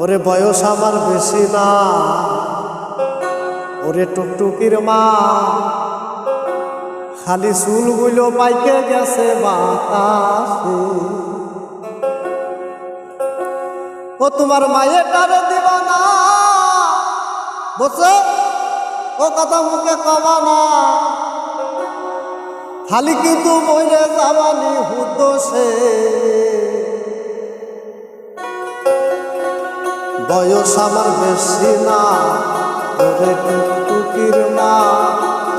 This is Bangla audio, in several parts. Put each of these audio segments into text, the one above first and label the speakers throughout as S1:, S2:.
S1: ওরে বয়স আমার বেশি না। ওরে টুকটুকির মা, খালি চুলগুলো পাইকে গেছে বাতাসে। ও তোমার মায়েরটারে দিবা না বসে ও কথা মুখে কবা না। খালি কিন্তু মরে যাবানি হুদোষে বয়স আমার বেশি না। ওরে টুকটুকির মা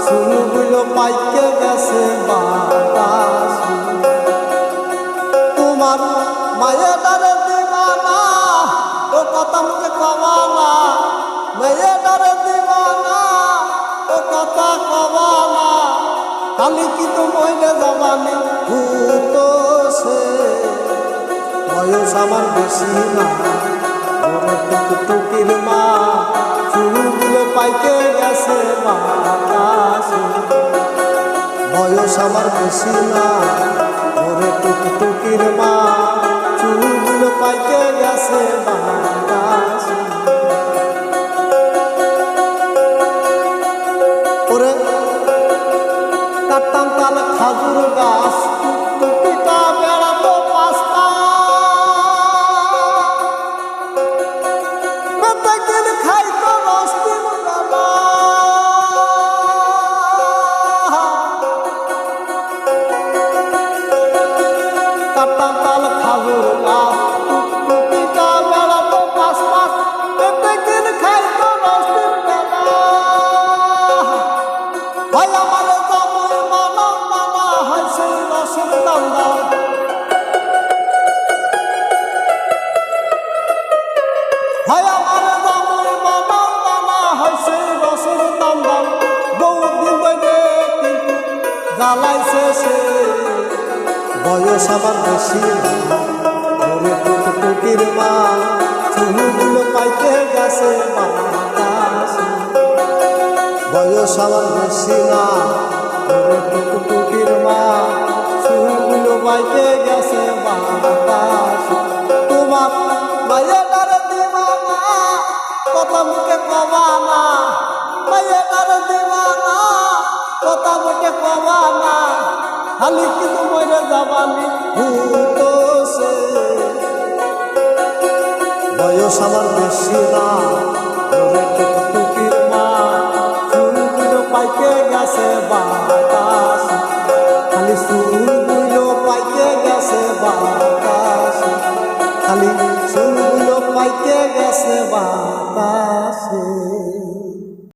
S1: চুলগুলো পাইকে গেছে বাতাস। তোমার মায়ের ডারে দিবা না ও কথা মুখে কবা না। মায়ের ডারে দিবা না ও কথা কবা না। খালি কিন্তু মইলে যাবানি ভূত সে। বয়স আমার বেশি না। ওরে টুকটুকির মা চুলগুলো পাইকে গেছে বাতাসে বয়স আমার বেশি না, ওরে টুকটুকির মা, চুলগুলো পাইতে গেছে ভাই আমার জামাই মানা মানা হয় সেই রসের দান্দা বহু দিন বইলে জ্বালাইছে বয়স আমার বেশি। ওরে টুকটুকির মা, চুলগুলো পাইতে গেছে বয়স আমার বেশি না। ওরে টুকটুকির মা, চুলগুলো বাইকে গেছে বাতাস তোমার মায়ের কথা মুখে কবা না। মায়ের দিবা না। কথা মুখে কবা না। খালি কিন্তু মরে যাবানি ভূত সে। বয়স আমার বেশি না। টুকটুকির মা পাইকে গেছে বাতাস। খালি চুলগুলো পাইকে গেছে বাতাস। খালি বাইকে গেছে বাতাসে।